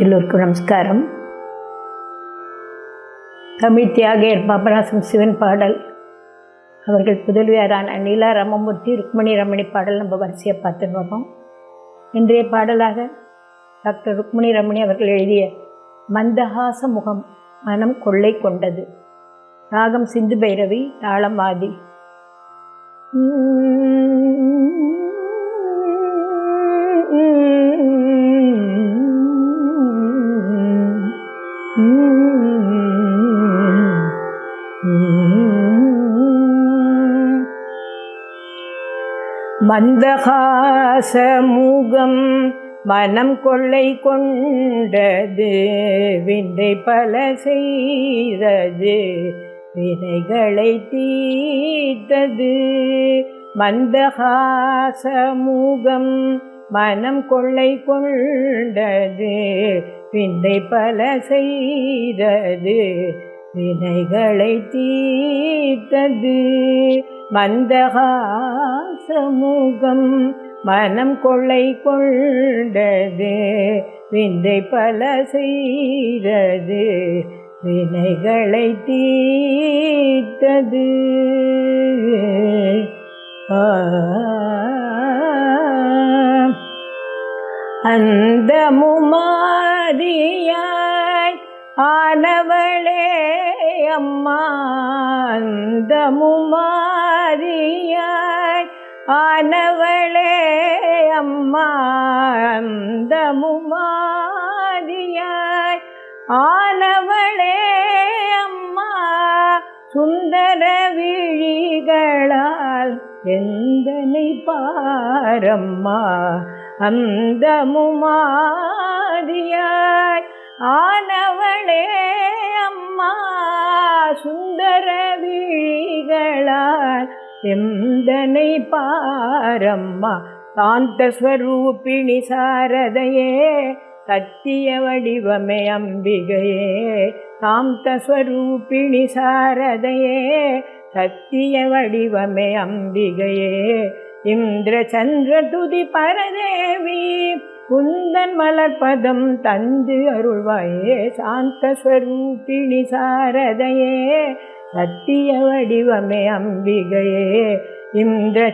எல்லோருக்கும் நமஸ்காரம். தமிழ் தியாகையர் பாபநாசம் சிவன் பாடல். அவர்கள் புதல்வியாரான நீலா ரமமூர்த்தி ருக்மணி ரமணி பாடல் நம்ம வரிசையை பார்த்துட்டு வரோம் இன்றைய பாடலாக டாக்டர் ருக்மணி ரமணி அவர்கள் எழுதிய மந்தஹாச முகம் மனம் கொள்ளை கொண்டது. ராகம் சிந்து பைரவி தாளம் ஆதி. மந்தகாச மூகம் மனம் கொள்ளை கொண்டது விந்தை பல செய்தது வினைகளை தீர்த்தது. மந்தகாச மூகம் மனம் கொள்ளை கொண்டது விந்தை பல செய்தது வினைகளை தீர்த்தது. மந்தகாசமுகம் மனம் கொள்ளை கொண்டது விந்தை பல செய்தது வினைகளை தீர்த்தது. ஆ அந்த முமாரியாய் ஆனவளே அம்மா அந்த முமாரியாய் ஆனவளே அம்மா அந்த முமாரியாய் ஆனவளே அம்மா சுந்தர விழிகளால் எந்தனை பாரம்மா அந்தமுமாதியாய் ஆனவளே அம்மா சுந்தர விழிகளால் எந்தனை பாரம்மா சாந்தஸ்வரூபிணி சாரதையே சத்திய வடிவமே அம்பிகையே சாந்தஸ்வரூபிணி சாரதையே சத்திய வடிவமே அம்பிகையே. இந்திர துதி பரதேவி குந்தன் மலர்பதம் தந்து அருள்வாயே சாந்தஸ்வரூபிணி சாரதையே சத்திய வடிவமே அம்பிகையே. இந்திர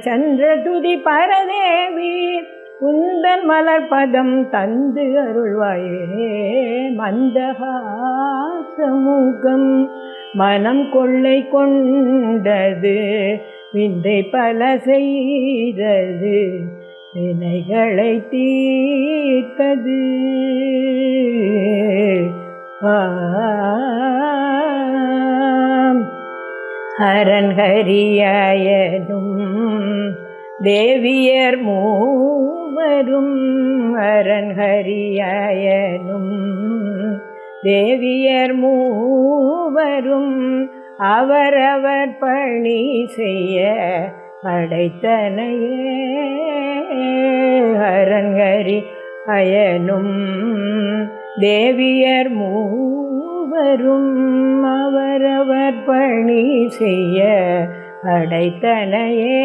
துதி பரதேவி குந்தன் மலர்பதம் தந்து அருள்வாயே மந்தகாசமுகம் மனம் கொள்ளை கொண்டது. விந்தை பல செய்தது வினைகளை தீர்த்தது. அரண்ஹரியனும் தேவியர் மூவரும் அரண்ஹரியனும் தேவியர் மூவரும் அவரவர் பணி செய்ய படைத்தனையே. அரங்கரி அயனும் தேவியர் மூவரும் அவரவர் பணி செய்ய படைத்தனையே.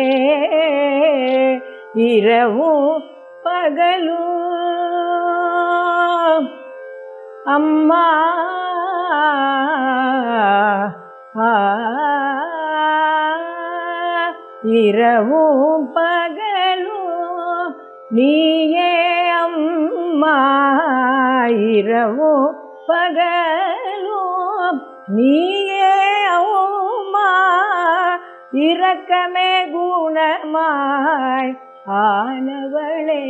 இரவும் பகலும் அம்மா இரவும் பகலும் நீயே அம்மா. இரவும் பகலும் நீயே அம்மா. இரக்கமே குணமாய் ஆனவளே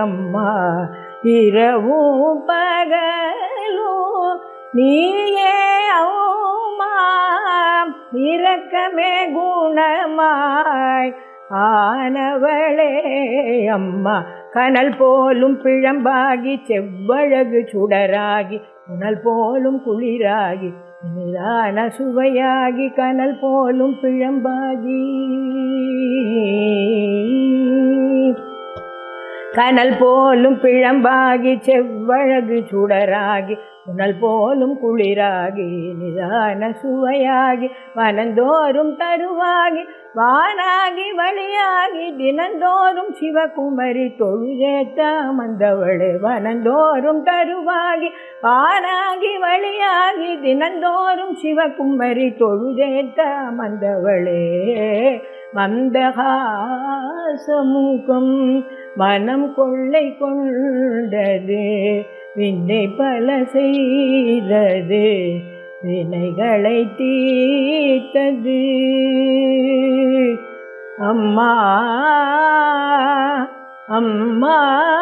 அம்மா. இரவும் பகலும் நீயே அம்மா. இரக்கமே குணமாய். ஆனவளே அம்மா கனல் போலும் பிழம்பாகி செவ்வழகு சுடராகி புனல் போலும் குளிராகி நிதான சுவையாகி கனல் போலும் பிழம்பாகி. கனல் போலும் பிழம்பாகி செவ்வழகு சுடராகி புனல் போலும் குளிராகி நிதான சுவையாகி மனந்தோறும் தருவாகி வானாகி வழியாகி தினந்தோறும் சிவகுமரி தொழுதேத்த மந்தவளே வனந்தோறும் தருவாகி வானாகி வழியாகி தினந்தோறும் சிவகுமரி தொழுதேத்த மந்தவளே மந்தகாசமுகம் மனம் கொள்ளை கொண்டது. விந்தை பல செய்தது வினைகளை தீர்த்தது. அம்மா அம்மா